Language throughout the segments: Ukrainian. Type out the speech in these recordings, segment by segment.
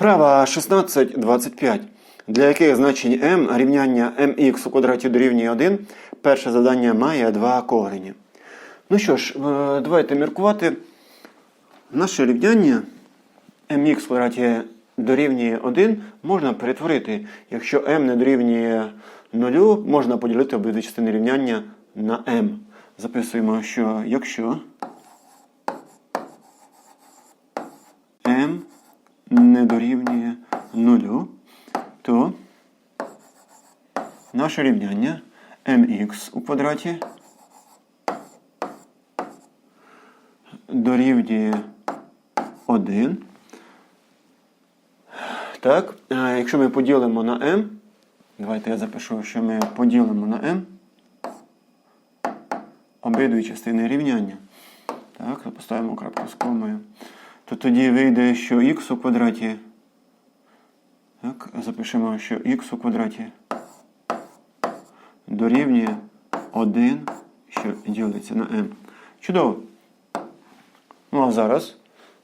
Вправа 16.25. Для яких значень m рівняння mx у квадраті дорівнює 1, перше завдання має два корені. Ну що ж, е, давайте міркувати. Наше рівняння mx в квадраті дорівнює 1 можна перетворити. Якщо m не дорівнює 0, можна поділити обидві частини рівняння на m. Записуємо, що якщо m не 0, то наше рівняння mx у квадраті дорівнює 1. Так, якщо ми поділимо на m, давайте я запишу, що ми поділимо на m обидві частини рівняння. Так, поставимо крапку з комою. То тоді вийде, що х у квадраті. Так, запишемо, що х у квадраті дорівнює 1, що ділиться на m. Чудово. Ну а зараз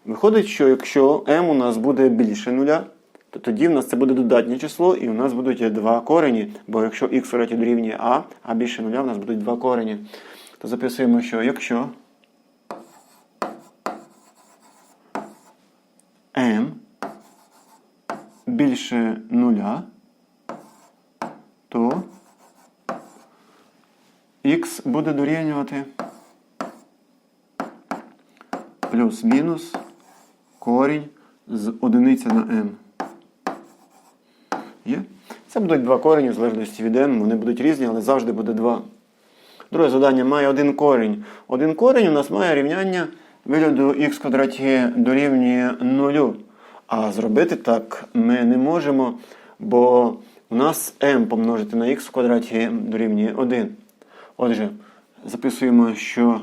виходить, що якщо m у нас буде більше нуля, то тоді в нас це буде додатнє число, і у нас будуть два корені. Бо якщо х в квадраті дорівнює а, а більше нуля, в нас будуть два корені. То записуємо, що якщо m більше нуля, то х буде дорівнювати плюс-мінус корінь з одиниця на m. Є? Це будуть два корені в залежності від m. Вони будуть різні, але завжди буде два. Друге завдання має один корінь. Один корінь у нас має рівняння вигляду х квадраті дорівнює 0. А зробити так ми не можемо, бо у нас m помножити на х в квадраті дорівнює 1. Отже, записуємо, що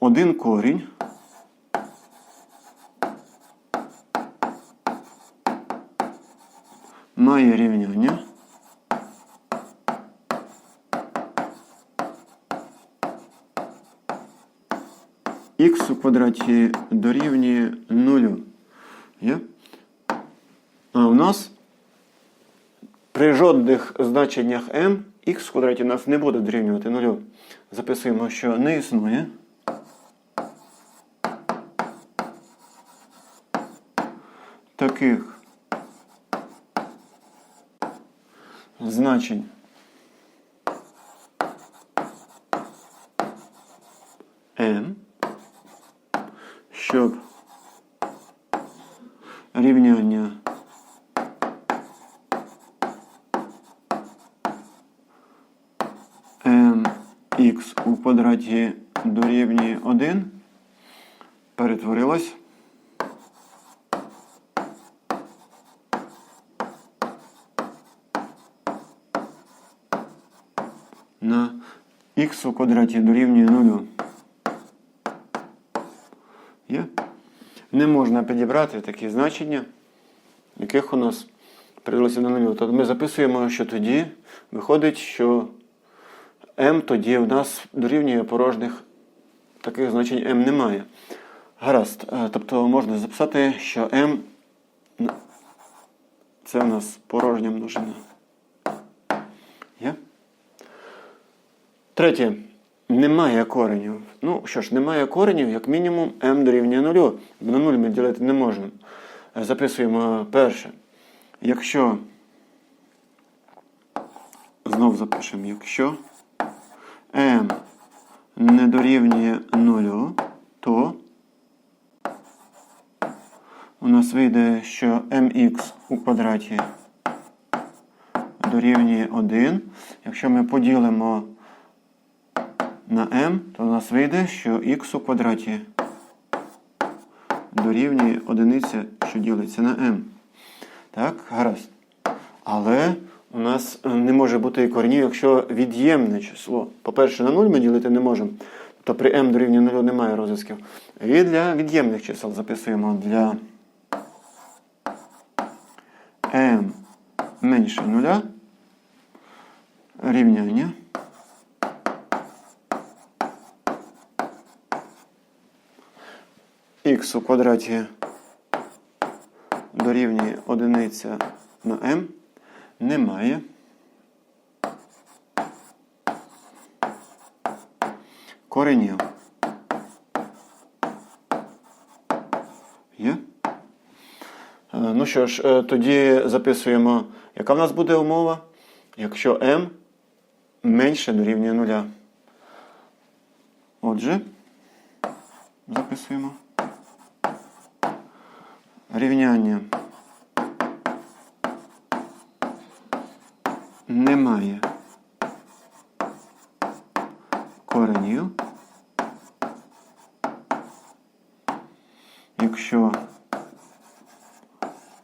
один корінь має рівняння х у квадраті дорівнює 0. А у нас при жодних значеннях m х в квадраті нас не буде дорівнювати 0. Записуємо, що не існує. Таких значень m, щоб рівняння mx у квадраті дорівнює 1 перетворилось. На х у квадраті дорівнює 0. Є? Не можна підібрати такі значення, яких у нас придалося на 0. Тобто ми записуємо, що тоді виходить, що m тоді в нас дорівнює порожніх таких значень m немає. Гаразд. Е, Тобто можна записати, що m це у нас порожня множина. Є? Третє. Немає коренів. Ну що ж, немає коренів, як мінімум m дорівнює 0. На 0 ми ділити не можемо. Е, Записуємо перше. Якщо, знов запишемо, якщо m не дорівнює 0, то у нас вийде, що mx у квадраті дорівнює 1. Якщо ми поділимо на m, то у нас вийде, що х у квадраті дорівнює 1, що ділиться на m. Так, гаразд. Але у нас е, не може бути і коренів, якщо від'ємне число. По-перше, на 0 ми ділити не можемо. Тобто при m дорівнює 0 немає розв'язків. І для від'ємних чисел записуємо для m менше 0 рівняння. Х у квадраті дорівнює одиниця на m немає. Коренів. Є? Е, Ну що ж, е, тоді записуємо, яка в нас буде умова, якщо m менше дорівнює нуля. Отже, записуємо. Рівняння немає коренів, якщо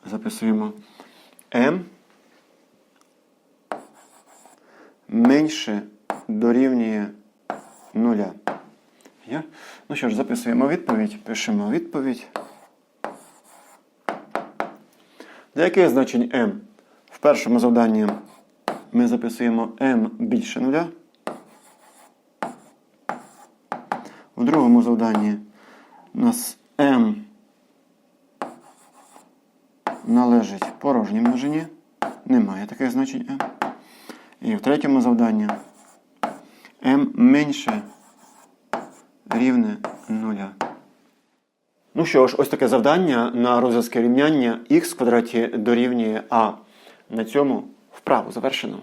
записуємо m менше дорівнює нуля. Ну що ж, записуємо відповідь, пишемо відповідь. Для яких значень m? В першому завданні ми записуємо m більше нуля. В другому завданні у нас m належить порожній множині. Немає таких значень m. І в третьому завданні m менше рівне нуля. Ну що ж, ось таке завдання на розв'язки рівняння х в квадраті дорівнює а. На цьому вправу завершено.